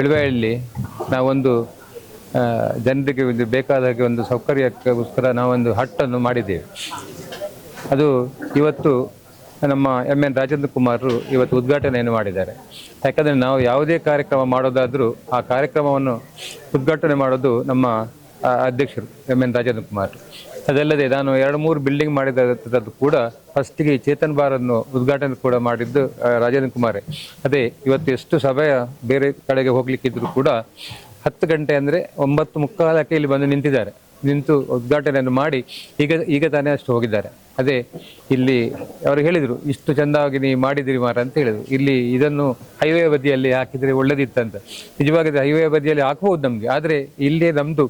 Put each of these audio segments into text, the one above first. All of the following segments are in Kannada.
ಬಿಳುವೆಯಲ್ಲಿ ನಾವೊಂದು ಜನರಿಗೆ ಒಂದು ಬೇಕಾದ ಒಂದು ಸೌಕರ್ಯಕ್ಕೋಸ್ಕರ ನಾವೊಂದು ಹಟ್ಟನ್ನು ಮಾಡಿದ್ದೇವೆ. ಅದು ಇವತ್ತು ನಮ್ಮ ಎಂ ಎನ್ ರಾಜೇಂದ್ರ ಕುಮಾರರು ಇವತ್ತು ಉದ್ಘಾಟನೆಯನ್ನು ಮಾಡಿದ್ದಾರೆ. ಯಾಕಂದರೆ ನಾವು ಯಾವುದೇ ಕಾರ್ಯಕ್ರಮ ಮಾಡೋದಾದರೂ ಆ ಕಾರ್ಯಕ್ರಮವನ್ನು ಉದ್ಘಾಟನೆ ಮಾಡೋದು ನಮ್ಮ ಅಧ್ಯಕ್ಷರು ಎಂ ಎನ್ ರಾಜೇಂದ್ರ ಕುಮಾರ್ ಅದಲ್ಲದೆ ನಾನು ಎರಡು ಮೂರು ಬಿಲ್ಡಿಂಗ್ ಮಾಡಿದ್ದು ಕೂಡ ಫಸ್ಟಿಗೆ ಚೇತನ್ ಬಾರನ್ನು ಉದ್ಘಾಟನೆ ಕೂಡ ಮಾಡಿದ್ದು ರಾಜೇಂದ್ರ ಕುಮಾರೇ ಅದೇ, ಇವತ್ತು ಎಷ್ಟು ಸಭೆಯ ಬೇರೆ ಕಡೆಗೆ ಹೋಗ್ಲಿಕ್ಕಿದ್ರು ಕೂಡ ಹತ್ತು ಗಂಟೆ ಅಂದರೆ ಒಂಬತ್ತು ಮುಕ್ಕಾಲಕ್ಕೆ ಇಲ್ಲಿ ಬಂದು ನಿಂತಿದ್ದಾರೆ. ನಿಂತು ಉದ್ಘಾಟನೆಯನ್ನು ಮಾಡಿ ಈಗ ಈಗ ತಾನೇ ಅಷ್ಟು ಹೋಗಿದ್ದಾರೆ. ಅದೇ, ಇಲ್ಲಿ ಅವರು ಹೇಳಿದರು, ಇಷ್ಟು ಚಂದವಾಗಿ ನೀವು ಮಾಡಿದಿರಿ ಮಾರ ಅಂತ ಹೇಳಿದರು. ಇಲ್ಲಿ ಇದನ್ನು ಹೈವೇ ಬದಿಯಲ್ಲಿ ಹಾಕಿದರೆ ಒಳ್ಳೆದಿತ್ತಂತ. ನಿಜವಾಗಿ ಹೈವೇ ಬದಿಯಲ್ಲಿ ಹಾಕ್ಬೋದು ನಮಗೆ. ಆದರೆ ಇಲ್ಲಿ ನಮ್ಮದು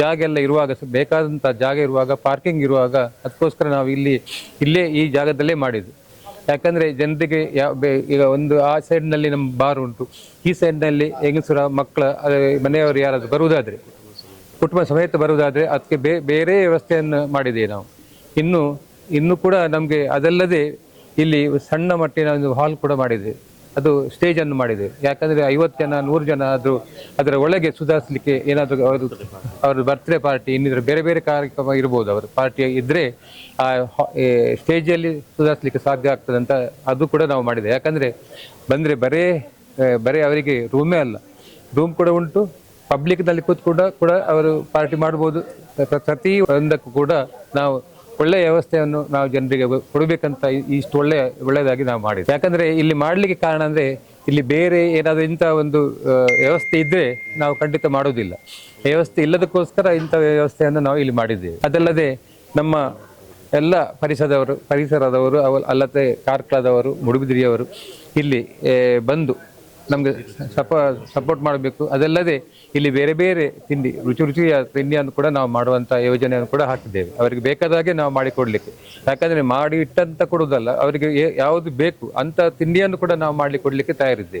ಜಾಗ ಎಲ್ಲ ಇರುವಾಗ ಬೇಕಾದಂಥ ಜಾಗ ಇರುವಾಗ ಪಾರ್ಕಿಂಗ್ ಇರುವಾಗ ಅದಕ್ಕೋಸ್ಕರ ನಾವು ಇಲ್ಲಿ, ಇಲ್ಲೇ ಈ ಜಾಗದಲ್ಲೇ ಮಾಡಿದ್ದು. ಯಾಕಂದ್ರೆ ಜನರಿಗೆ ಈಗ ಒಂದು ಆ ಸೈಡ್ನಲ್ಲಿ ನಮ್ಮ ಬಾರ್ ಉಂಟು. ಈ ಸೈಡ್ನಲ್ಲಿ ಹೆಂಗಸರ ಮಕ್ಕಳ ಮನೆಯವರು ಯಾರಾದರೂ ಬರುವುದಾದ್ರೆ ಕುಟುಂಬ ಸಮೇತ ಬರುವುದಾದ್ರೆ ಅದಕ್ಕೆ ಬೇ ಬೇರೆ ವ್ಯವಸ್ಥೆಯನ್ನು ಮಾಡಿದ್ದೀವಿ ನಾವು. ಇನ್ನು ಇನ್ನು ಕೂಡ ನಮಗೆ ಅದಲ್ಲದೆ ಇಲ್ಲಿ ಸಣ್ಣ ಮಟ್ಟಿನ ಒಂದು ಹಾಲ್ ಕೂಡ ಮಾಡಿದೆ. ಅದು ಸ್ಟೇಜ್ ಅನ್ನು ಮಾಡಿದೆ. ಯಾಕಂದ್ರೆ ಐವತ್ತು ಜನ, ನೂರು ಜನ ಆದರೂ ಅದರ ಒಳಗೆ ಸುಧಾರಿಸಲಿಕ್ಕೆ ಏನಾದರೂ ಅವರು, ಅವ್ರ ಬರ್ತ್ಡೇ ಪಾರ್ಟಿ ಇನ್ನಿದ್ರೆ ಬೇರೆ ಬೇರೆ ಕಾರ್ಯಕ್ರಮ ಇರ್ಬೋದು. ಅವರ ಪಾರ್ಟಿ ಇದ್ರೆ ಆ ಸ್ಟೇಜಲ್ಲಿ ಸುಧಾರಿಸಲಿಕ್ಕೆ ಸಾಧ್ಯ ಆಗ್ತದೆ ಅಂತ ಅದು ಕೂಡ ನಾವು ಮಾಡಿದೆ. ಯಾಕಂದ್ರೆ ಬಂದ್ರೆ ಬರೇ ಬರೀ ಅವರಿಗೆ ರೂಮೇ ಅಲ್ಲ. ರೂಮ್ ಕೂಡ ಉಂಟು. ಪಬ್ಲಿಕ್ನಲ್ಲಿ ಕೂತ್ಕೊಂಡ ಕೂಡ ಅವರು ಪಾರ್ಟಿ ಮಾಡ್ಬೋದು. ಪ್ರ- ಪ್ರತಿ ಒಂದಕ್ಕೂ ಕೂಡ ನಾವು ಒಳ್ಳೆಯ ವ್ಯವಸ್ಥೆಯನ್ನು ನಾವು ಜನರಿಗೆ ಕೊಡಬೇಕಂತ ಇಷ್ಟು ಒಳ್ಳೆಯ ಒಳ್ಳೆಯದಾಗಿ ನಾವು ಮಾಡಿದ್ವಿ ಯಾಕಂದ್ರೆ ಇಲ್ಲಿ ಮಾಡಲಿಕ್ಕೆ ಕಾರಣ ಅಂದರೆ ಇಲ್ಲಿ ಬೇರೆ ಏನಾದರೂ ಇಂಥ ಒಂದು ವ್ಯವಸ್ಥೆ ಇದ್ದರೆ ನಾವು ಖಂಡಿತ ಮಾಡೋದಿಲ್ಲ ವ್ಯವಸ್ಥೆ ಇಲ್ಲದಕ್ಕೋಸ್ಕರ ಇಂಥ ವ್ಯವಸ್ಥೆಯನ್ನು ನಾವು ಇಲ್ಲಿ ಮಾಡಿದ್ದೇವೆ. ಅದಲ್ಲದೆ ನಮ್ಮ ಎಲ್ಲ ಪರಿಸರದವರು ಪರಿಸರದವರು, ಅವ, ಅಲ್ಲದೆ ಕಾರ್ಕಳದವರು ಮುಡುಬಿದ್ರಿಯವರು ಇಲ್ಲಿ ಬಂದು ನಮಗೆ ಸಪ ಸಪೋರ್ಟ್ ಮಾಡಬೇಕು. ಅದಲ್ಲದೆ ಇಲ್ಲಿ ಬೇರೆ ಬೇರೆ ತಿಂಡಿ, ರುಚಿ ರುಚಿಯ ತಿಂಡಿಯನ್ನು ಕೂಡ ನಾವು ಮಾಡುವಂಥ ಯೋಜನೆಯನ್ನು ಕೂಡ ಹಾಕಿದ್ದೇವೆ. ಅವರಿಗೆ ಬೇಕಾದ ಹಾಗೆ ನಾವು ಮಾಡಿಕೊಡ್ಲಿಕ್ಕೆ ಯಾಕಂದರೆ ಮಾಡಿ ಇಟ್ಟಂತ ಕೊಡುವುದಲ್ಲ ಅವರಿಗೆ ಯಾವುದು ಬೇಕು, ಅಂತ ತಿಂಡಿಯನ್ನು ಕೂಡ ನಾವು ಮಾಡ್ಲಿಕ್ಕೆ ಕೊಡಲಿಕ್ಕೆ ತಯಾರಿದ್ದೇವೆ.